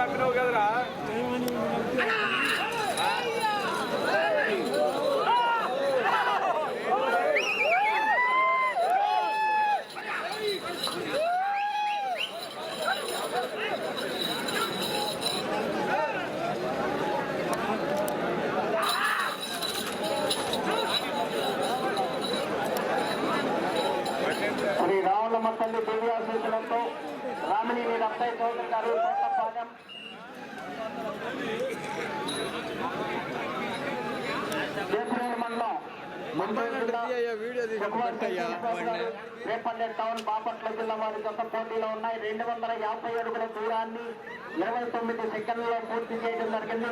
కూడా అమ్మినావు కదరా శ్రీ రావులమ్మ తల్లి దివ్యాశీసులతో రామిని వీరత్తయ్య చౌదరి గారు రేపల్లె టౌన్ బాపట్ల జిల్లా వారి జత పోటీలో ఉన్నాయి. రెండు వందల యాభై అడుగుల దూరాన్ని ఇరవై తొమ్మిది సెకండ్లలో పూర్తి చేయడం జరిగింది.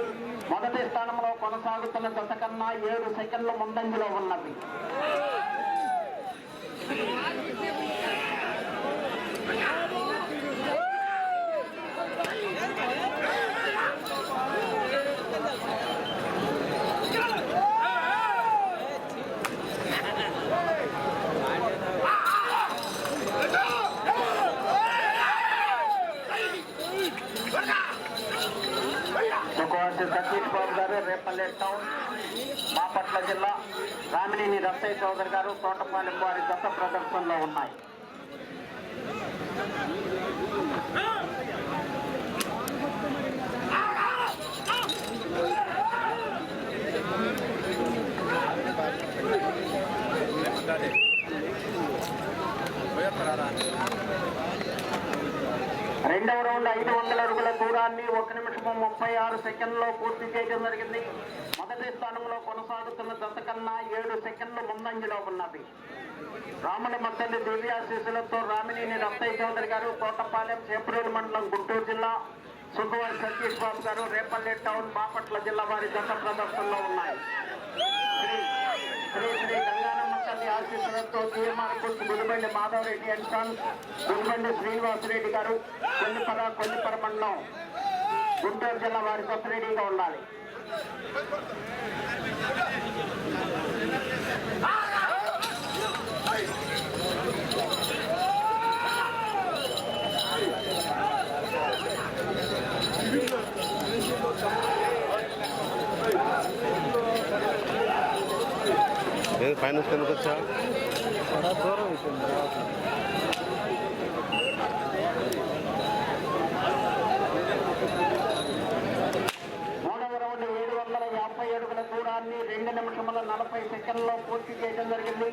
మొదటి స్థానంలో కొనసాగుతున్న జత కన్నా ఏడు సెకండ్లు ముందంజలో ఉన్నది. శ్రీ సతీష్ బాబు గారు రేపల్లె టౌన్ బాపట్ల జిల్లా రామినేని రత్తయ్య చౌదరి గారు తోటపాలెం వారి దశ ప్రదర్శనలో ఉన్నాయి. రెండవ ఐదు వందల అడుగుల దూరాన్ని ఒక నిమిషము ముప్పై ఆరు సెకండ్లో పూర్తి చేయడం జరిగింది. మొదటి స్థానంలో కొనసాగుతున్న దశ కన్నా ఏడు సెకండ్లు ముందంజలో ఉన్నది. రాముల మద్దెల్లి దివ్యాశీసులతో రామినేని రత్తయ్య చౌదరి గారు తోటపాలెం చేపూరు మండలం గుంటూరు జిల్లా సుఖవారి సతీష్ బాబు గారు రేపల్లె టౌన్ బాపట్ల జిల్లా వారి దశ ప్రదర్శనలో ఉన్నాయి. శ్రీ శ్రీ శ్రీ ఆశీస్సులతో తీర్మాన గుడిబండి మాధవరెడ్డి అండ్ సన్స్ గుడిబండి శ్రీనివాసరెడ్డి గారు కొల్లిపర కొల్లిపర మండలం గుంటూరు జిల్లా వారి కొత్త ఉండాలి. పైన ఫైనాన్స్ కిందకు వచ్చా దూరం అయిపోయింది ఏడు వందల యాభై దూరాన్ని రెండు నిమిషముల నలభై సెకండ్లో పూర్తి చేయడం జరిగింది.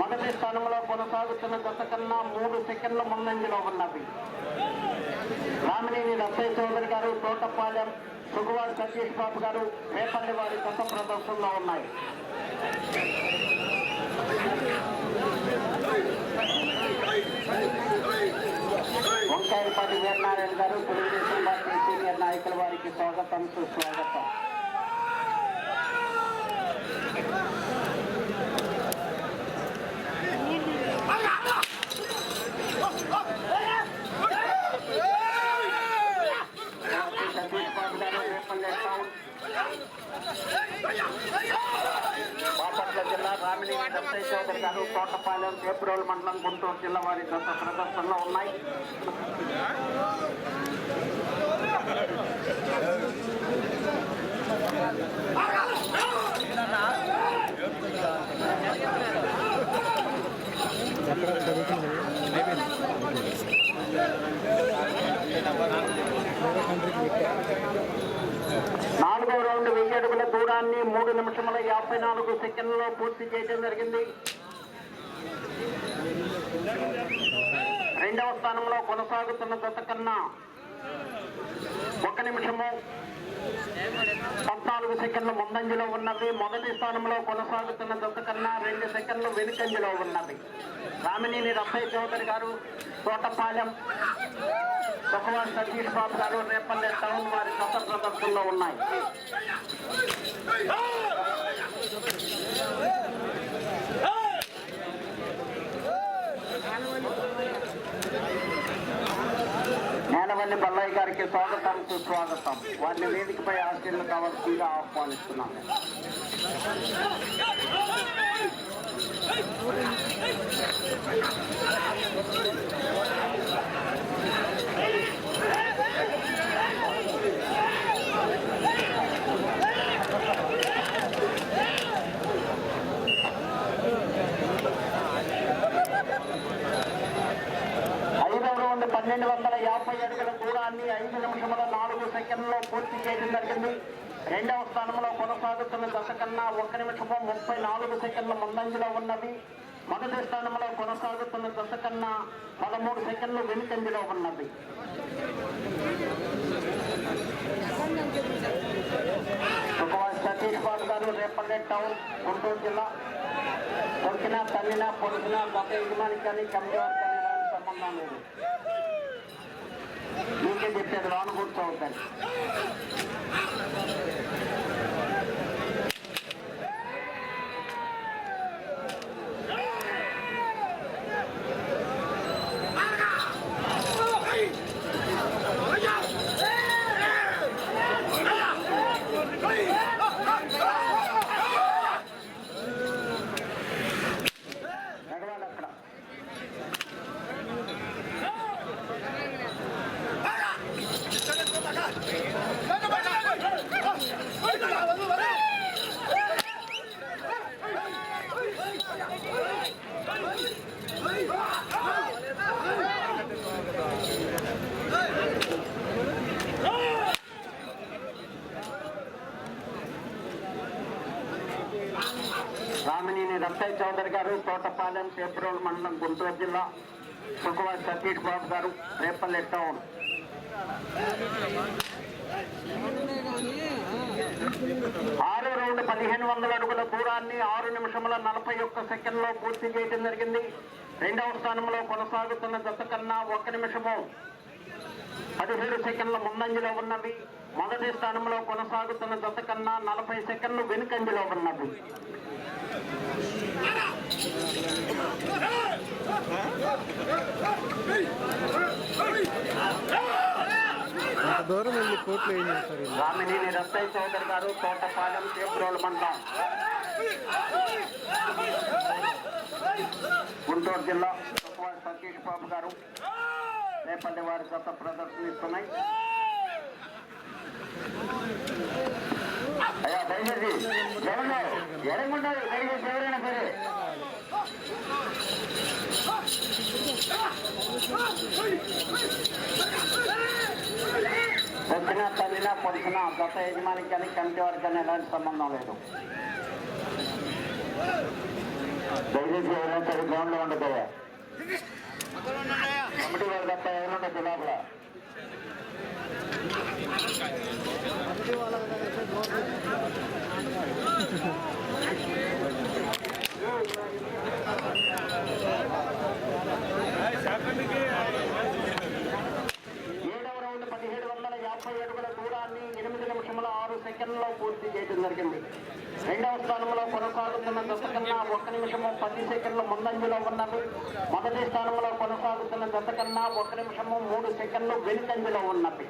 మొదటి స్థానంలో కొనసాగుతున్న దశ కన్నా మూడు సెకండ్ల ముందంజలో ఉన్నది. రామినేని రత్తయ్య చౌదరి గారు తోటపాలెం సుగువారి సతీష్ బాబు గారు రేపల్లి వారి దశ ప్రదర్శనలో ఉన్నాయి. గారు తెలుగుదేశం పార్టీ సీనియర్ నాయకుల వారికి స్వాగతం సుస్వాగతం సతీష్ బాబు గారు రేపల్లె టౌన్ బాపట్ల జిల్లా రామినేని దత్తయ్య చౌదరి గారు తోటపాలెం ఏప్రిల్ మండలం గుంటూరు జిల్లా వారి దశ ప్రదర్శనలో ఉన్నాయి నాలుగో రౌండ్ వెయ్యి అడుగుల దూరాన్ని మూడు నిమిషముల యాభై నాలుగు సెకండ్లలో పూర్తి చేయడం జరిగింది. రెండవ స్థానంలో కొనసాగుతున్న గత కన్నా ఒక నిమిషము పద్నాలుగు సెకండ్లు ముందంజలో ఉన్నది. మొదటి స్థానంలో కొనసాగుతున్న జత కన్నా రెండు సెకండ్లు వెనుకంజలో ఉన్నది. రామినేని రత్తయ్య చౌదరి గారు తోటపాలెం సుఖవాన్ సతీష్ బాబు గారు రేపల్లె టౌన్ వారి కొత్త ప్రదర్శనలో ఉన్నాయి. అందరికీ స్వాగతం సుస్వాగతం వారిని వేదికపై ఆశీర్లు కావాల్సిందిగా ఆహ్వానిస్తున్నాము ఐదవ రౌండ్ పన్నెండు వందల యాభై అడుగులకు సెకండ్లో పూర్తి చేయడం జరిగింది. రెండవ స్థానంలో కొనసాగుతున్న దశ కన్నా ఒక నిమిషము ముప్పై నాలుగు సెకండ్ల ముందంజలో ఉన్నవి మొదటి స్థానంలో కొనసాగుతున్న దశ కన్నా పదమూడు సెకండ్లు వెనుకంజలో ఉన్నది. సతీష్ బాబు గారు రేపల్లె టౌన్ గుంటూరు జిల్లా. కొడుకున తల్లినా పొడుకున గత యజమానికి కానీ కమిటీ వారికి కానీ సంబంధం లేదు. మీకే చెప్పేది లోన కూర్చోవద్దని నడవాలి అక్కడ రామినేని రత్తయ్య చౌదరి గారు మండలం చేపరోలు మండలం గుంటూరు జిల్లా సుఖవాస్ సతీష్ బాబు గారు రేపల్లె టౌన్. ఆరు రౌండ్ పదిహేను వందల అడుగుల దూరాన్ని ఆరు నిమిషముల నలభై ఒక్క సెకండ్లో పూర్తి చేయడం జరిగింది. రెండవ స్థానంలో కొనసాగుతున్న జత కన్నా ఒక్క నిమిషము. పదిహేడు సెకండ్ల ముందంజలో ఉన్నవి మొదటి స్థానంలో కొనసాగుతున్న జత కన్నా నలభై సెకండ్లు వెనుకంజలో ఉన్నవి దూరం వెళ్ళి కోట్లు ఏం చేస్తారు? రామినేని రత్తయ్య చౌదరి గారు తోటపాలెం చేపురోలు మండలం. గుంటూరు జిల్లా సతీష్ బాబు గారు. రేపటి వారి గత ప్రదర్శనిస్తున్నాయి. అయ్యా దయచేసి ఎవరు ఎరగుంటారు దయచేసి ఎవరైనా సరే. వచ్చిన తల్లినా పొడిచిన గత యజమానికి కానీ కమిటీ వారికి కానీ ఎలాంటి సంబంధం లేదు. దయచేసి ఎవరైనా సరే గ్రౌండ్లో ఉండదు కమిటీ వారు తప్ప ఎవరు ఉండదు లోపల కమిటీ వాళ్ళకి అయితే గవర్నమెంట్ ఏడవ రౌండ్ పదిహేడు వందల యాభై అడుగుల దూరాన్ని ఎనిమిది నిమిషముల ఆరు సెకండ్లలో పూర్తి చేయడం జరిగింది రెండవ కొనసాగుతున్న దశ కన్నా ఒక్క నిమిషము పది సెకండ్ల ముందంజలో ఉన్నవి మొదటి స్థానంలో కొనసాగుతున్న దశకన్నా ఒక నిమిషము మూడు సెకండ్లు వెనుకంజలో ఉన్నవి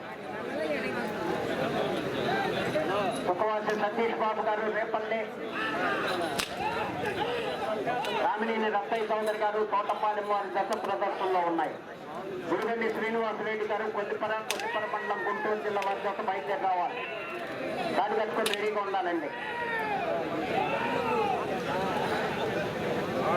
సుఖవాసి సతీష్ బాబు గారు రేపల్లె రామినేని రత్తయ్య చౌదరి గారు తోటపాలెం వారి దశ ప్రదర్శనలో ఉన్నాయి గురుగండి శ్రీనివాసరెడ్డి గారు కొద్దిపర కొద్దిపర మండలం గుంటూరు జిల్లా వారి దశ బయట రావాలి. దాన్ని కట్టుకొని రెడీగా ఉండాలండి.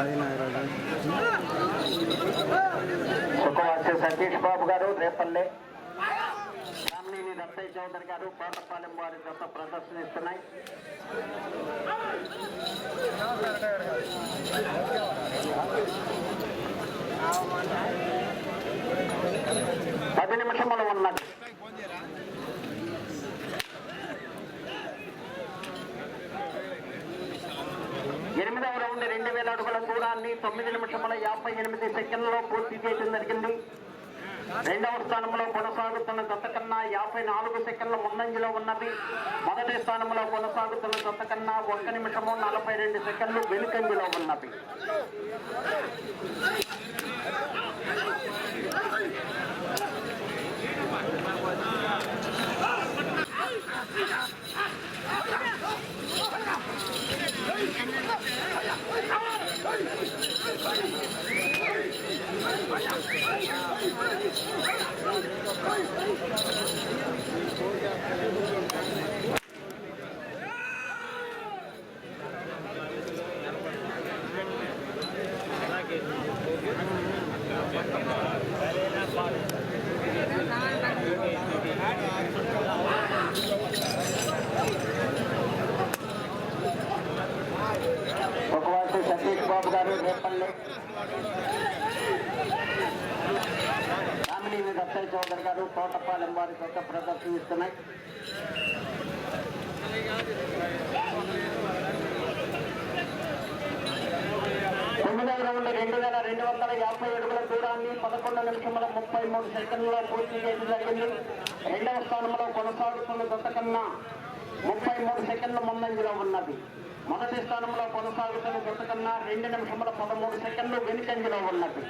అది నా ఈరోజు సుఖవాసి సతీష్ బాబు గారు రేపల్లె రామినేని రత్తయ్య చౌదరి గారు తోటపాలెం వారి దశ ప్రదర్శనిస్తున్నాయి పది నిమిషములు ఉన్నది. అడుగుల దూరాన్ని తొమ్మిది నిమిషముల యాభై ఎనిమిది సెకండ్లలో పూర్తి చేయడం జరిగింది. రెండవ స్థానంలో కొనసాగుతున్న జత కన్నా యాభై నాలుగు సెకండ్ల ముందంజలో ఉన్నది. మొదటి స్థానంలో కొనసాగుతున్న జత కన్నా ఒక్క నిమిషము నలభై రెండు సెకండ్లు వెనుకంజలో ఉన్నది ఒకవైపు సతీష్ బాబు గారు రేపల్లి కామినేని చౌదరి గారు తోటపాలెం వారి కొత్త ప్రదర్శనిస్తున్నాయి తొమ్మిదవ రౌండ్ రెండు వేల రెండు వందల యాభై అడుగుల దూరాన్ని పదకొండు నిమిషముల ముప్పై మూడు సెకండ్లలో పూర్తి చేయడం జరిగింది. రెండవ స్థానంలో కొనసాగుతున్న దత్త కన్నా ముప్పై మూడు సెకండ్ల ముందంజలో ఉన్నది. మొదటి స్థానంలో కొనసాగుతున్న దత్త కన్నా రెండు నిమిషముల పదమూడు సెకండ్లు వెనుకంజలో ఉన్నది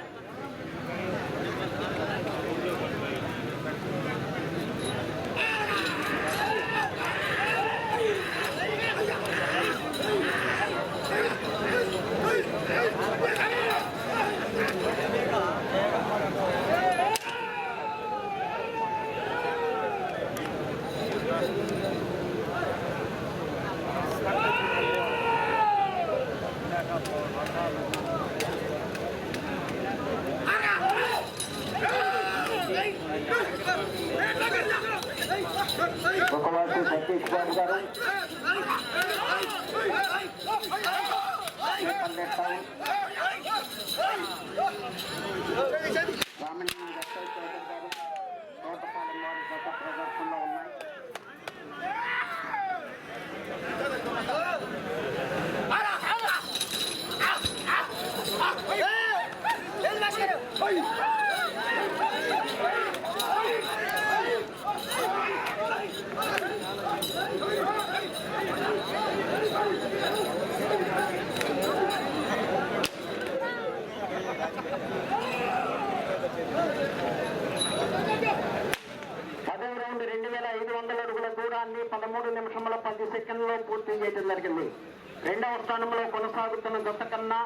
ఒకవైపు సతీష్ బాబు గారు రేపల్లె టౌన్ రామినేని దత్తయ్య చౌదరి గారు తోటపాలెం వారి గత ప్రదర్శనలో ఉన్నాయి పదవ రౌండ్ రెండు వేల ఐదు వందల అడుగుల దూరాన్ని పదమూడు నిమిషముల పది సెకండ్లో పూర్తి చేయడం జరిగింది రెండవ స్థానంలో కొనసాగుతున్న దత్త కన్నా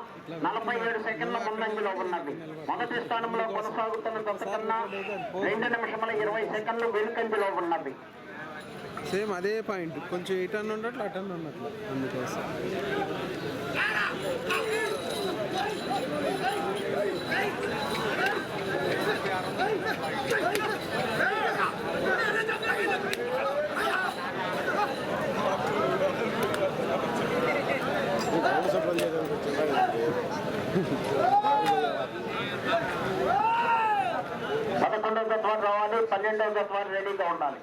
నలభై ఏడు సెకండ్ల ముందంజలో ఉన్నది. మొదటి స్థానంలో కొనసాగుతున్న దత్త కన్నా రెండు నిమిషముల ఇరవై సెకండ్లు వెనుకంజలో ఉన్నది. సేమ్ అదే పాయింట్. కొంచెం ఇటన్ ఉన్నట్లు అటన్ ఉన్నట్లు అందుకోసం. పదకొండవ తత్వాలు రావాలి పన్నెండవ తత్వాలు రెడీగా ఉండాలి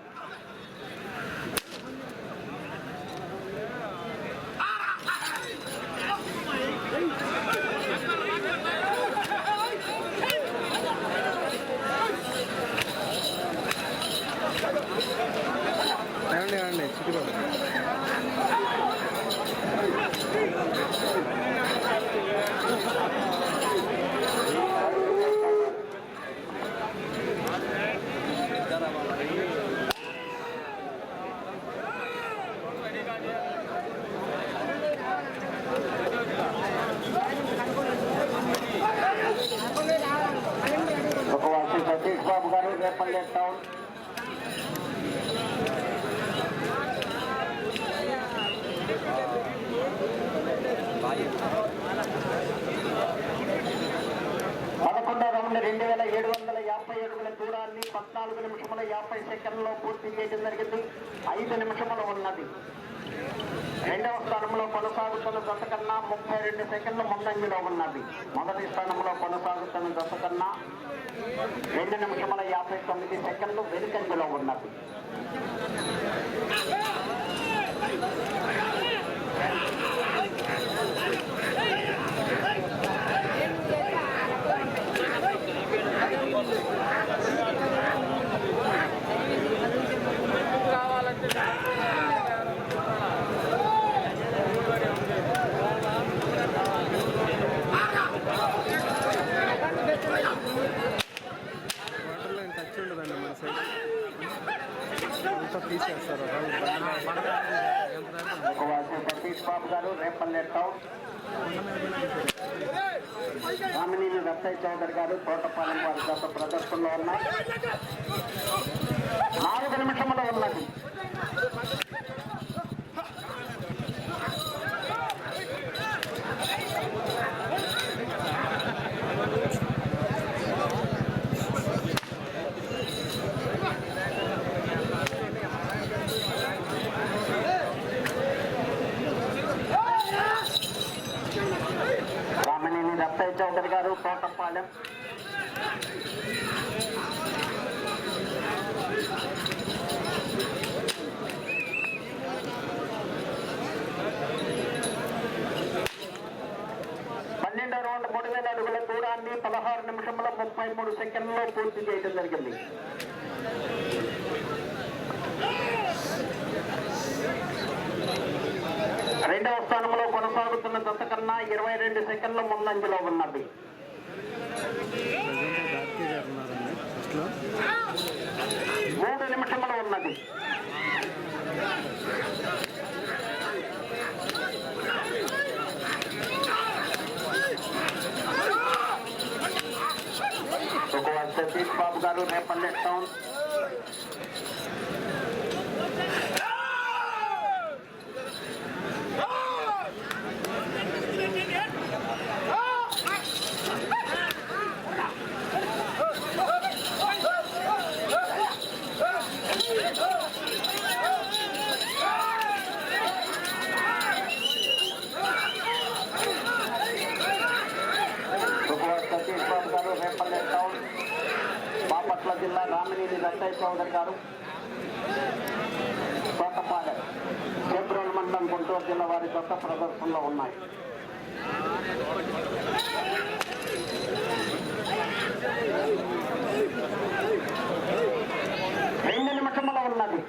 ఏమండి ఏమండి చిటిబాబు ఒక వాసి సతీష్ బాబు గారు రేపల్లె టౌన్ పదకొండో రౌండ్ రెండు వేల ఏడు వందల యాభై అడుగుల దూరాన్ని పద్నాలుగు నిమిషముల యాభై సెకండ్లో పూర్తి చేయడం జరిగింది. ఐదు నిమిషములు ఉన్నది. రెండవ స్థానంలో కొనసాగుతున్న దశ కన్నా ముప్పై రెండు సెకండ్ల ముందంజలో ఉన్నది. మొదటి స్థానంలో కొనసాగుతున్న దశ కన్నా రెండు నిమిషముల యాభై తొమ్మిది సెకండ్లు వెనుకంజలో ఉన్నది టౌన్ ఎస్ఐ చౌదరి గారు తోటపాలెం వారి గత ప్రదర్శనలో ఉన్నాయి నాలుగు నిమిషంలో ఉన్నది రామినేని రత్తయ్య చౌదరి గారు తోటపాలెం పన్నెండో రౌండ్ మూడు వేల అడుగుల దూరాన్ని పదహారు నిమిషంలో ముప్పై మూడు సెకండ్లో పూర్తి చేయడం జరిగింది. రెండవ స్థానంలో కొనసాగుతున్న దశ కన్నా ఇరవై రెండు సెకండ్ల ముందంజలో ఉన్నది ప్రజెంట్ కార్తీ గారు ఉన్నారండి ఫస్ట్లో మూడు నిమిషములు ఉన్నది ఒక సతీష్ బాబు గారు రేపల్లె టౌన్ ఒక సతీష్ బాబు గారు రేపల్లె టౌన్ బాపట్ల జిల్లా రామినేని రత్తయ్య చౌదరి గారు. తోటపాలెం ఫిబ్రవరి మండలం గుంటూరు జిల్లా వారి కొత్త ప్రదర్శనలో ఉన్నాయి. రెండు నిమిషముల ఉన్నది.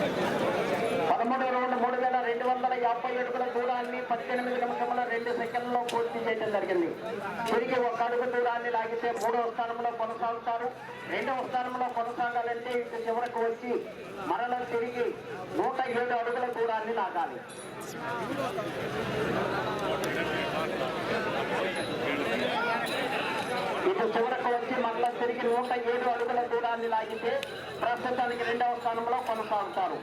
పదమూడు వందల యాభై అడుగుల దూరాన్ని పద్దెనిమిది నిమిషముల రెండు సెకండ్లో పూర్తి చేయడం జరిగింది. తిరిగి ఒక అడుగు దూరాన్ని లాగితే మూడవ స్థానంలో కొనసాగుతారు. రెండవ స్థానంలో కొనసాగాలంటే ఇటు చివరకు వచ్చి మరల తిరిగి నూట ఏడు అడుగుల దూరాన్ని లాగాలి ఇటు చివరకు వచ్చి మరల తిరిగి నూట ఏడు అడుగుల దూరాన్ని లాగితే ప్రస్తుతానికి రెండవ స్థానంలో కొనసాగుతారు.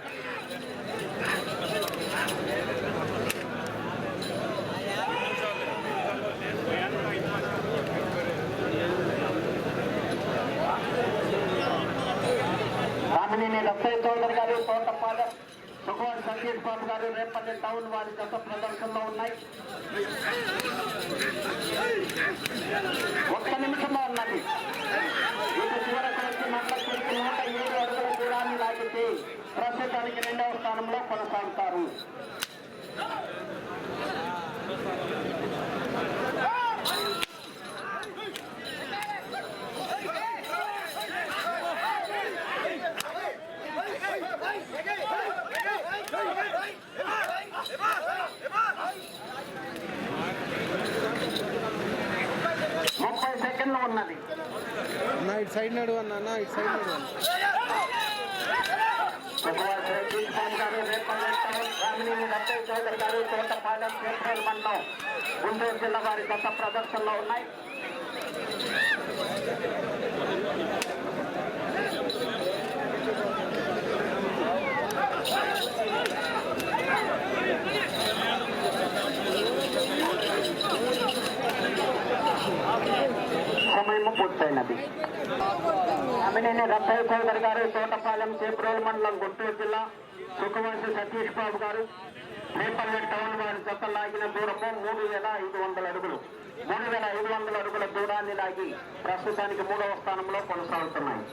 రామినేని లక్కయ్య చౌదరి గారు తోటపాలెం సుఖవాన్ సంగీత్ బాబు గారు రేపటి టౌన్ వారి గత ప్రదర్శనలో ఉన్నాయి. ఒక్క నిమిషంలో ఉన్నది ఇటు చివరకు వచ్చి మళ్ళీ నూట ఏడు అడుగుల దూరాన్ని లాగితే ప్రస్తుతానికి రెండవ స్థానంలో కొనసాగుతారు ముప్పై సెకండ్లు ఉన్నది అన్న ఇటు సైడ్ నడు అన్న ఇటు సైడ్ నడు గుంటూరు జిల్లా వారి గత ప్రదర్శనలో ఉన్నాయి. పూర్తయినది. అమినేని రత్తయ్య చౌదరి గారు తోటపాలెం చేబ్రోల్ మండలం గుంటూరు జిల్లా సుఖవంశి సతీష్ బాబు గారు రేపల్లి టౌన్ వారి జత లాగిన దూరము మూడు వేల ఐదు వందల అడుగులు మూడు వేల ఐదు వందల అడుగుల దూరాన్ని లాగి ప్రస్తుతానికి మూడవ స్థానంలో కొనసాగుతున్నాయి.